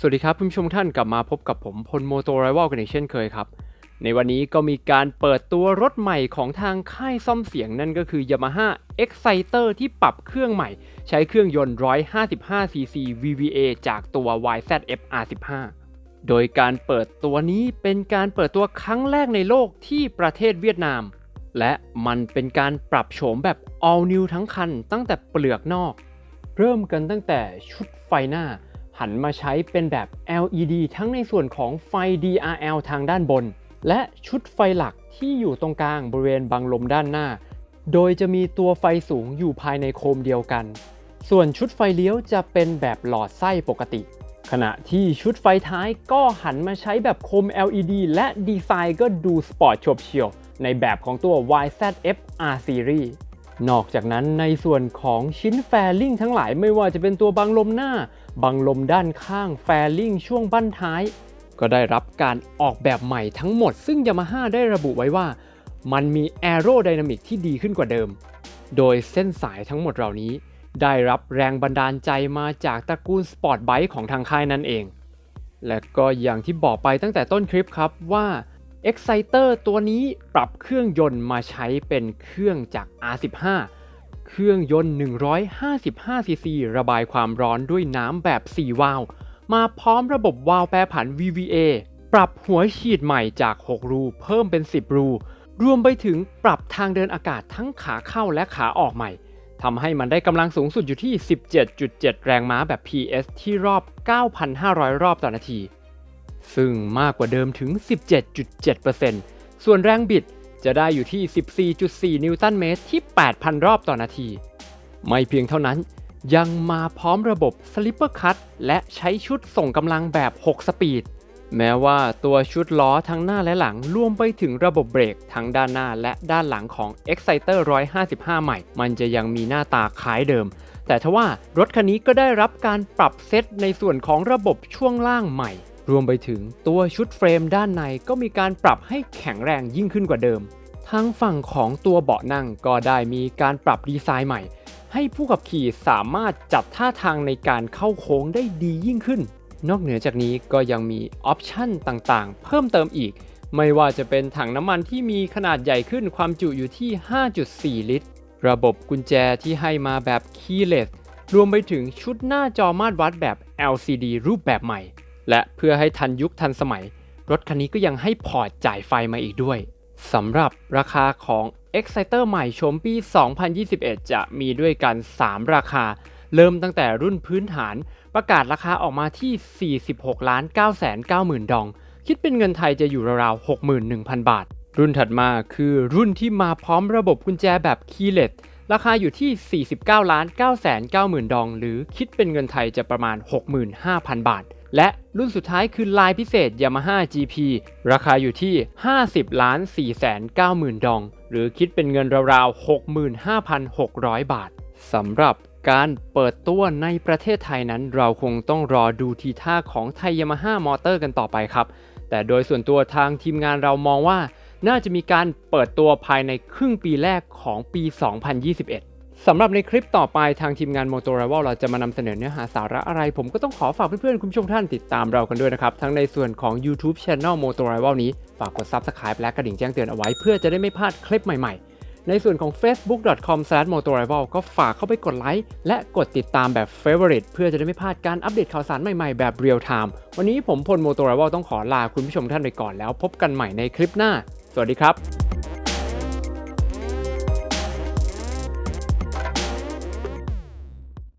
สวัสดีครับผู้ชมท่านกลับมาพบกับผมพลโมโตไรว l กันอีกเช่นเคยครับ ในวันนี้ก็มีการเปิดตัวรถใหม่ของทางค่ายซ่อมเสียงนั่นก็คือ Yamaha Exciter ที่ปรับเครื่องใหม่ ใช้เครื่องยนต์ 155cc VVA จากตัว YZF R15 โดยการเปิดตัวนี้เป็นการเปิดตัวครั้งแรกในโลกที่ประเทศเวียดนาม และมันเป็นการปรับโฉมแบบ all new ทั้งคันตั้งแต่เปลือกนอก เริ่มกันตั้งแต่ชุดไฟหน้า หันมาใช้เป็นแบบ LED ทั้งในส่วนของไฟ DRL ทางด้านบน และชุดไฟหลักที่อยู่ตรงกลางบริเวณบังลมด้านหน้า โดยจะมีตัวไฟสูงอยู่ภายในโคมเดียวกัน ส่วนชุดไฟเลี้ยวจะเป็นแบบหลอดไส้ปกติ ขณะที่ชุดไฟท้ายก็หันมาใช้แบบโคม LED และดีไซน์ก็ดูสปอร์ตโฉบเฉี่ยวในแบบของตัว YZF R Series นอกจากนั้นในส่วนของชิ้นแฟลิงทั้งหลายไม่ว่าจะเป็นตัวบังลมหน้า บังลมด้านข้างแฟลิงช่วงบั้นท้าย ก็ได้รับการออกแบบใหม่ทั้งหมด ซึ่ง Yamaha ได้ระบุไว้ว่า มันมี Aerodynamic ที่ดีขึ้นกว่าเดิม โดยเส้นสายทั้งหมดเหล่านี้ ได้รับแรงบันดาลใจมาจากตระกูลสปอร์ตไบค์ของทางค่ายนั่นเอง และก็อย่างที่บอกไปตั้งแต่ต้นคลิปครับว่า Exciter ตัวนี้ปรับเครื่องยนต์มาใช้เป็นเครื่องจาก R15 เครื่องยนต์ 155cc ระบายความร้อนด้วยน้ำแบบ 4 วาล์วมาพร้อมระบบวาล์วแปรผัน VVA ปรับหัวฉีดใหม่จาก 6 รูเพิ่มเป็น 10 รู รวมไปถึงปรับทางเดินอากาศทั้งขาเข้าและขาออกใหม่ทำให้มันได้กำลังสูงสุดอยู่ที่ 17.7 แรงม้าแบบ PS ที่รอบ 9,500 รอบต่อนาที ซึ่งมากกว่าเดิมถึง 17.7%ส่วนแรงบิดจะได้อยู่ที่ 14.4 นิวตันเมตรที่ 8,000 รอบต่อนาที ไม่เพียงเท่านั้นยังมาพร้อมระบบ Slipper Cut และใช้ชุดส่งกำลังแบบ 6 สปีด แม้ว่าตัวชุดล้อทั้งหน้าและหลังรวมไปถึงระบบเบรกทั้งด้านหน้าและด้านหลังของ Exciter 155 ใหม่ มันจะยังมีหน้าตาคล้ายเดิม แต่ทว่ารถคันนี้ก็ได้รับการปรับเซตในส่วนของระบบช่วงล่างใหม่ รวมไปถึงตัวชุดเฟรมด้านในก็มีการปรับให้แข็งแรงยิ่งขึ้นกว่าเดิม ทางฝั่งของตัวเบาะนั่งก็ได้มีการปรับดีไซน์ใหม่ ให้ผู้ขับขี่สามารถจัดท่าทางในการเข้าโค้งได้ดียิ่งขึ้น นอกเหนือจากนี้ก็ยังมีออปชั่นต่างๆ เพิ่มเติมอีก ไม่ว่าจะเป็นถังน้ำมันที่มีขนาดใหญ่ขึ้นความจุอยู่ที่ 5.4 ลิตร ระบบกุญแจที่ให้มาแบบ keyless รวมไปถึงชุดหน้าจอมาตรวัดแบบ LCD รูปแบบใหม่ และเพื่อให้ทันยุคทันสมัย รถคันนี้ก็ยังให้พอร์ตจ่ายไฟมาอีกด้วยสำหรับราคาของ Exciter ใหม่ชมปี 2021 จะมีด้วยกัน 3 ราคา เริ่มตั้งแต่รุ่นพื้นฐาน ประกาศราคาออกมาที่ 46 ล้าน 9 9 0 0 0 0 ดอง คิดเป็นเงินไทยจะอยู่ราวๆ 61,000 บาท รุ่นถัดมาคือรุ่นที่มาพร้อมระบบกุญแจแบบ keyless ราคาอยู่ที่ 49 ล้าน 9 9 0 0 0 0 ดอง หรือคิดเป็นเงินไทยจะประมาณ 65,000 บาท และรุ่นสุดท้ายคือลายพิเศษ Yamaha GP ราคาอยู่ที่ 50ล้าน4 9 0 0 0 0ดอง หรือคิดเป็นเงินราวๆ 65,600 บาทสำหรับการเปิดตัวในประเทศไทยนั้น เราคงต้องรอดูทีท่าของไทย Yamaha Motor กันต่อไปครับ แต่โดยส่วนตัวทางทีมงานเรามองว่า น่าจะมีการเปิดตัวภายในครึ่งปีแรกของปี 2021 สำหรับในคลิปต่อไปทางทีมงาน Motor Rival เราจะมานำเสนอเนื้อหาสาระอะไร ผมก็ต้องขอฝากเพื่อนๆ คุณผู้ชมท่านติดตามเรากันด้วยนะครับ ทั้งในส่วนของ YouTube Channel Motor Rival นี้ ฝากกด Subscribe และกระดิ่งแจ้งเตือนเอาไว้เพื่อจะได้ไม่พลาดคลิปใหม่ๆ ในส่วนของ facebook.com/motorrival ก็ฝากเข้าไปกดไลค์และกดติดตามแบบ favorite เพื่อจะได้ไม่พลาดการอัปเดตข่าวสารใหม่ๆ แบบ real time วันนี้ผมพล Motor Rival ต้องขอลาคุณผู้ชมท่านไปก่อนแล้ว พบกันใหม่ในคลิปหน้า สวัสดีครับ